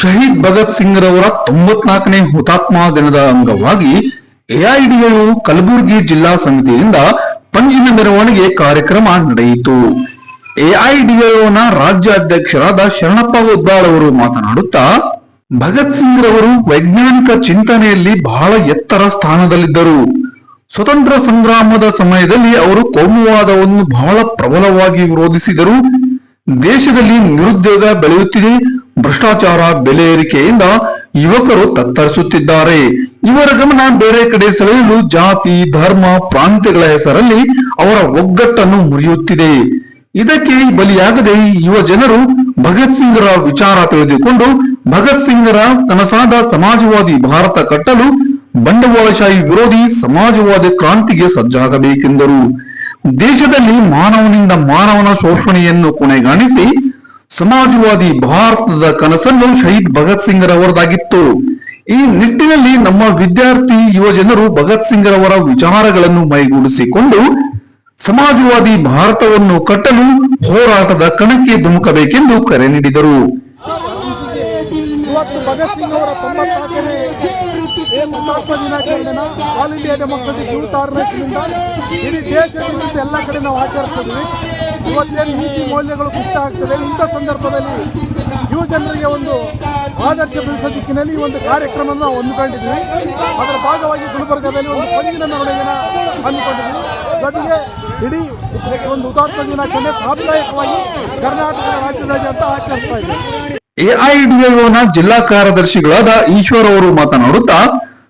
ಶಹೀದ್ ಭಗತ್ ಸಿಂಗ್ ರವರ ತೊಂಬತ್ನಾಲ್ಕನೇ ಹುತಾತ್ಮ ದಿನದ ಅಂಗವಾಗಿ ಎಐಡಿಎಯು ಕಲಬುರಗಿ ಜಿಲ್ಲಾ ಸಮಿತಿಯಿಂದ ಪಂಜಿನ ಮೆರವಣಿಗೆ ಕಾರ್ಯಕ್ರಮ ನಡೆಯಿತು. ಎಐಡಿಐನ ರಾಜ್ಯ ಅಧ್ಯಕ್ಷರಾದ ಶರಣಪ್ಪ ಉದ್ದಾಳ್ ಅವರು ಮಾತನಾಡುತ್ತಾ, ಭಗತ್ ಸಿಂಗ್ ರವರು ವೈಜ್ಞಾನಿಕ ಚಿಂತನೆಯಲ್ಲಿ ಬಹಳ ಎತ್ತರ ಸ್ಥಾನದಲ್ಲಿದ್ದರು. ಸ್ವತಂತ್ರ ಸಂಗ್ರಾಮದ ಸಮಯದಲ್ಲಿ ಅವರು ಕೋಮುವಾದವನ್ನು ಬಹಳ ಪ್ರಬಲವಾಗಿ ವಿರೋಧಿಸಿದರು. ದೇಶದಲ್ಲಿ ನಿರುದ್ಯೋಗ ಬೆಳೆಯುತ್ತಿದೆ. ಭ್ರಷ್ಟಾಚಾರ ಬೆಲೆ ಏರಿಕೆಯಿಂದ ಯುವಕರು ತತ್ತರಿಸುತ್ತಿದ್ದಾರೆ. ಇವರ ಗಮನ ಬೇರೆ ಕಡೆ ಸೆಳೆಯಲು ಜಾತಿ, ಧರ್ಮ, ಪ್ರಾಂತ್ಯಗಳ ಹೆಸರಲ್ಲಿ ಅವರ ಒಗ್ಗಟ್ಟನ್ನು ಮುರಿಯುತ್ತಿದೆ. ಇದಕ್ಕೆ ಬಲಿಯಾಗದೆ ಯುವ ಜನರು ಭಗತ್ ಸಿಂಗ್ರ ವಿಚಾರ ತಿಳಿದುಕೊಂಡು, ಭಗತ್ ಸಿಂಗ್ರ ಕನಸಾದ ಸಮಾಜವಾದಿ ಭಾರತ ಕಟ್ಟಲು ಬಂಡವಾಳಶಾಹಿ ವಿರೋಧಿ ಸಮಾಜವಾದಿ ಕ್ರಾಂತಿಗೆ ಸಜ್ಜಾಗಬೇಕೆಂದರು. ದೇಶದಲ್ಲಿ ಮಾನವನಿಂದ ಮಾನವನ ಶೋಷಣೆಯನ್ನು ಕೊನೆಗಾಣಿಸಿ ಸಮಾಜವಾದಿ ಭಾರತದ ಕನಸನ್ನು ಶಹೀದ್ ಭಗತ್ ಸಿಂಗ್ ರವರದಾಗಿತ್ತು ಈ ನಿಟ್ಟಿನಲ್ಲಿ ನಮ್ಮ ವಿದ್ಯಾರ್ಥಿ ಯುವಜನರು ಭಗತ್ ಸಿಂಗ್ ರವರ ವಿಚಾರಗಳನ್ನು ಮೈಗೂಡಿಸಿಕೊಂಡು ಸಮಾಜವಾದಿ ಭಾರತವನ್ನು ಕಟ್ಟಲು ಹೋರಾಟದ ಕಣಕ್ಕೆ ಧುಮುಕಬೇಕೆಂದು ಕರೆ ನೀಡಿದರು. ಭಗತ್ ಸಿಂಗ್ ದಿನಾಚರಣೆನ ಆಲ್ ಇಂಡಿಯಾ ಡೆಮೋಕ್ರೆಟಿಕ್ ಯೂತ್ ಆರ್ಗನೈಸೇಷನಿಂದ ಇಡೀ ದೇಶದಿಂದ ಎಲ್ಲ ಕಡೆ ನಾವು ಆಚರಿಸ್ತಾ ಇದ್ದೀವಿ. ಇವತ್ತೇನು ನೀತಿ ಮೌಲ್ಯಗಳು ಇಷ್ಟ ಆಗ್ತದೆ. ಇಂಥ ಸಂದರ್ಭದಲ್ಲಿ ಯುವ ಜನರಿಗೆ ಒಂದು ಆದರ್ಶ ಬೆಳೆಸೋ ದಿಕ್ಕಿನಲ್ಲಿ ಒಂದು ಕಾರ್ಯಕ್ರಮವನ್ನು ನಾವು ಅದರ ಭಾಗವಾಗಿ ಗುಲ್ಬರ್ಗದಲ್ಲಿ ಒಂದು ಪಂಜಿನ ಮೆರವಣಿಗೆನ ಹಮ್ಮಿಕೊಂಡಿದ್ವಿ. ಜೊತೆಗೆ ಇಡೀ ಒಂದು ಹುತಾತ್ಮ ದಿನಾಚರಣೆ ಸಾಂಪ್ರದಾಯಿಕವಾಗಿ ಕರ್ನಾಟಕ ರಾಜ್ಯದಾದ್ಯಂತ ಆಚರಿಸ್ತಾ ಇದ್ದೀವಿ ಎಐಡಿಎನ ಜಿಲ್ಲಾ ಕಾರ್ಯದರ್ಶಿಗಳಾದ ಈಶ್ವರ್ ಅವರು ಮಾತನಾಡುತ್ತಾ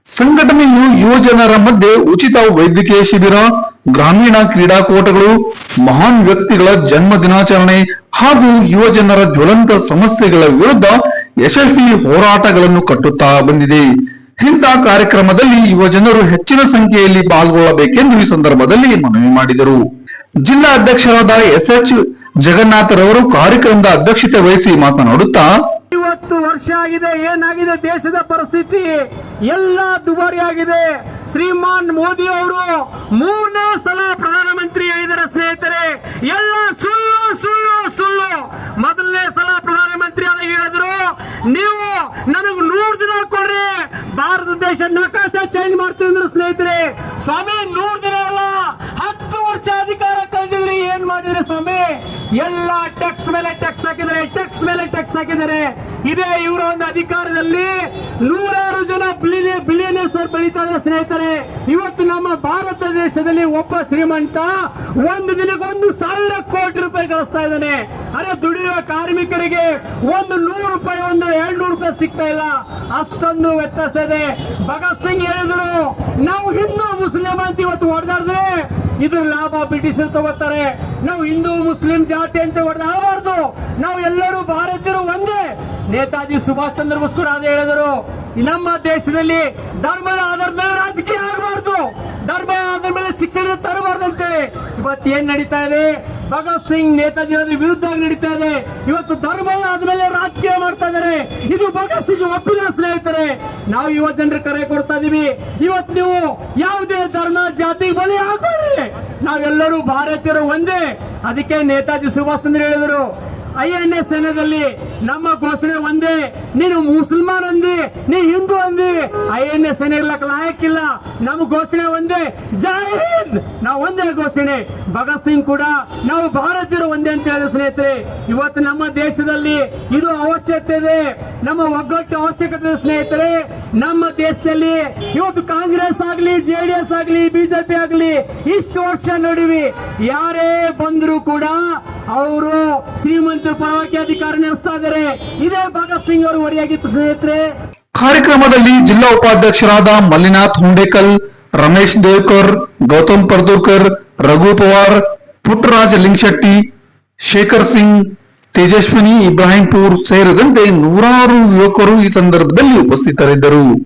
ಸಂಘಟನೆಯು ಯುವಜನರ ಮಧ್ಯೆ ಉಚಿತ ವೈದ್ಯಕೀಯ ಶಿಬಿರ, ಗ್ರಾಮೀಣ ಕ್ರೀಡಾಕೂಟಗಳು, ಮಹಾನ್ ವ್ಯಕ್ತಿಗಳ ಜನ್ಮ ದಿನಾಚರಣೆ ಹಾಗೂ ಯುವಜನರ ಜ್ವಲಂತ ಸಮಸ್ಯೆಗಳ ವಿರುದ್ಧ ಯಶಸ್ವಿ ಹೋರಾಟಗಳನ್ನು ಕಟ್ಟುತ್ತಾ ಬಂದಿದೆ. ಇಂಥ ಕಾರ್ಯಕ್ರಮದಲ್ಲಿ ಯುವಜನರು ಹೆಚ್ಚಿನ ಸಂಖ್ಯೆಯಲ್ಲಿ ಪಾಲ್ಗೊಳ್ಳಬೇಕೆಂದು ಈ ಸಂದರ್ಭದಲ್ಲಿ ಮನವಿ ಮಾಡಿದರು. ಜಿಲ್ಲಾ ಅಧ್ಯಕ್ಷರಾದ ಎಸ್ ಎಚ್ ಜಗನ್ನಾಥರವರು ಕಾರ್ಯಕ್ರಮದ ಅಧ್ಯಕ್ಷತೆ ವಹಿಸಿ ಮಾತನಾಡುತ್ತಾ ಐವತ್ತು ವರ್ಷ ಆಗಿದೆ, ಏನಾಗಿದೆ ದೇಶದ ಪರಿಸ್ಥಿತಿ? ಎಲ್ಲ ದುಬಾರಿ ಆಗಿದೆ ಶ್ರೀಮಾನ್ ಮೋದಿ ಅವರು ಮೂರನೇ ಸಲ ಪ್ರಧಾನಮಂತ್ರಿ ಆಗಿದ್ದಾರೆ ಸ್ನೇಹಿತರೆ. ಎಲ್ಲ ಸುಳ್ಳು ಸುಳ್ಳು ಸುಳ್ಳು. ಮೊದಲನೇ ಸಲ ಪ್ರಧಾನಮಂತ್ರಿ ಆದಾಗ ಹೇಳಿದ್ರು, ನೀವು ನನಗೆ ನೂರು ದಿನ ಕೊಡ್ರಿ, ಭಾರತ ದೇಶ ನಕಾಶ ಚೇಂಜ್ ಮಾಡ್ತೀವಿ ಅಂದ್ರೆ ಸ್ನೇಹಿತರೆ. ಸ್ವಾಮಿ, ನೂರು ದಿನ ಅಲ್ಲ, ಹತ್ತು ವರ್ಷ ಅಧಿಕಾರ ಕಳೆದಿದ್ರಿ, ಏನ್ ಮಾಡಿದ್ರಿ ಸ್ವಾಮಿ? ಎಲ್ಲ ಟ್ಯಾಕ್ಸ್ ಮೇಲೆ ಟ್ಯಾಕ್ಸ್ ಹಾಕಿದ್ದಾರೆ ಟ್ಯಾಕ್ಸ್ ಮೇಲೆ ಟ್ಯಾಕ್ಸ್ ಹಾಕಿದ್ದಾರೆ ಇದೇ ಇವರ ಒಂದು ಅಧಿಕಾರದಲ್ಲಿ ನೂರಾರು ಜನ ಬಿಲಿಯನೇರ್ಸ್ ಬೆಳೀತಾ ಇದ್ದಾರೆ ಸ್ನೇಹಿತರೆ. ಇವತ್ತು ನಮ್ಮ ಭಾರತ ದೇಶದಲ್ಲಿ ಒಬ್ಬ ಶ್ರೀಮಂತ ಒಂದು ದಿನಕ್ಕೆ ಒಂದು ಸಾವಿರ ಕೋಟಿ ರೂಪಾಯಿ ಗಳಿಸ್ತಾ ಇದ್ದಾನೆ. ಅದೇ ದುಡಿಯುವ ಕಾರ್ಮಿಕರಿಗೆ ಒಂದು ನೂರು ರೂಪಾಯಿ, ಒಂದು ಎರಡು ನೂರು ರೂಪಾಯಿ ಸಿಗ್ತಾ ಇಲ್ಲ. ಅಷ್ಟೊಂದು ವ್ಯತ್ಯಾಸ ಇದೆ. ಭಗತ್ ಸಿಂಗ್ ಹೇಳಿದ್ರು, ನಾವು ಹಿಂದೂ, ಮುಸ್ಲಿಂ ಅಂತ ಇವತ್ತು ಹೊಡೆದಾಡಿದ್ರೆ ಇದ್ರ ಲಾಭ ಬ್ರಿಟಿಷರು ತಗೋತಾರೆ. ನಾವು ಹಿಂದೂ, ಮುಸ್ಲಿಂ ಜಾತಿ ಅಂತ ಹೊಡೆದಾಡಬಾರ್ದು ನಾವು ಎಲ್ಲರೂ ಭಾರತೀಯರು ಒಂದೇ. ನೇತಾಜಿ ಸುಭಾಷ್ ಚಂದ್ರ ಬೋಸ್ ಕೂಡ ಅದೇ ಹೇಳಿದರು. ನಮ್ಮ ದೇಶದಲ್ಲಿ ಧರ್ಮದ ಆಧಾರದ ಮೇಲೆ ರಾಜಕೀಯ ಆಗಬಾರ್ದು. ಧರ್ಮ ಆಧಾರದ ಮೇಲೆ ಶಿಕ್ಷಣ ತರಬಾರ್ದು ಅಂತೇಳಿ ಇವತ್ತು ಏನ್ ನಡೀತಾ ಇದೆ? ಭಗತ್ ಸಿಂಗ್ ನೇತಾಜಿ ವಿರುದ್ಧ ನಡೀತಾ ಇದೆ. ಇವತ್ತು ಧರ್ಮ ಆದ್ಮೇಲೆ ರಾಜಕೀಯ ಮಾಡ್ತಾ ಇದ್ದಾರೆ. ಇದು ಭಗತ್ ಸಿಂಗ್ ಒಪ್ಪಿನ ಸ್ನೇಹಿತರೆ ನಾವು ಯುವ ಜನರ ಕರೆ ಕೊಡ್ತಾ ಇದೀವಿ. ಇವತ್ತು ನೀವು ಯಾವುದೇ ಧರ್ಮ, ಜಾತಿ, ಬಲಿ ಹಾಕೋರಿ ನಾವೆಲ್ಲರೂ ಭಾರತೀಯರು ಒಂದೇ. ಅದಕ್ಕೆ ನೇತಾಜಿ ಸುಭಾಷ್ ಚಂದ್ರ ಹೇಳಿದರು ಐ ಎನ್ ಎಸ್ ಸೇನೆಯಲ್ಲಿ ನಮ್ಮ ಘೋಷಣೆ ಒಂದೇ. ನೀನು ಮುಸಲ್ಮಾನ್ ಅಂದಿ, ನೀ ಹಿಂದೂ ಅಂದಿ. ಐ ಎನ್ ಎಸ್ ಸೇನೆ ಇರ್ಲಕ್ ಲಾಯಕ್ಕಿಲ್ಲ ನಮ್ಮ ಘೋಷಣೆ ಒಂದೇ. ಜೈ ಹಿಂದ್! ನಾವು ಒಂದೇ ಘೋಷಣೆ. ಭಗತ್ ಸಿಂಗ್ ಕೂಡ ನಾವು ಭಾರತೀಯರು ಒಂದೇ ಅಂತ ಹೇಳಿದ ಸ್ನೇಹಿತರೆ, ಇವತ್ತು ನಮ್ಮ ದೇಶದಲ್ಲಿ ಇದು ಅವಶ್ಯಕತೆ ಇದೆ. ನಮ್ಮ ಒಗ್ಗಟ್ಟು ಅವಶ್ಯಕತೆ ಇದೆ ಸ್ನೇಹಿತರೆ. ನಮ್ಮ ದೇಶದಲ್ಲಿ ಇವತ್ತು ಕಾಂಗ್ರೆಸ್ ಆಗ್ಲಿ ಜೆಡಿಎಸ್ ಆಗ್ಲಿ ಬಿಜೆಪಿ ಆಗ್ಲಿ, ಇಷ್ಟು ವರ್ಷ ನಡುವೆ ಯಾರೇ ಬಂದರೂ ಕೂಡ ಅವರು ಶ್ರೀಮಂತ ಪರವಾಗಿ ಅಧಿಕಾರ ನಡೆಸ್ತಾ ಇದ್ದಾರೆ. ಇದೇ ಭಗತ್ ಸಿಂಗ್ ಅವರು ವರಿಯಾಗಿತ್ತು ಸ್ನೇಹಿತರೆ. ಕಾರ್ಯಕ್ರಮದಲ್ಲಿ ಜಿಲ್ಲಾ ಉಪಾಧ್ಯಕ್ಷರಾದ ಮಲ್ಲಿನಾಥ್ ಹುಂಡೇಕಲ್, ರಮೇಶ್ ದೇವ್ಕರ್, ಗೌತಮ್ ಪರ್ದೂರ್ಕರ್, ರಘು ಪವಾರ್, ಪುಟ್ಟರಾಜ ಲಿಂಗಶೆಟ್ಟಿ, ಶೇಖರ್ ಸಿಂಗ್, ತೇಜಸ್ವಿನಿ ಇಬ್ರಾಹಿಂಪುರ್ ಸೇರಿದಂತೆ ನೂರಾರು ಯುವಕರು ಈ ಸಂದರ್ಭದಲ್ಲಿ ಉಪಸ್ಥಿತರಿದ್ದರು.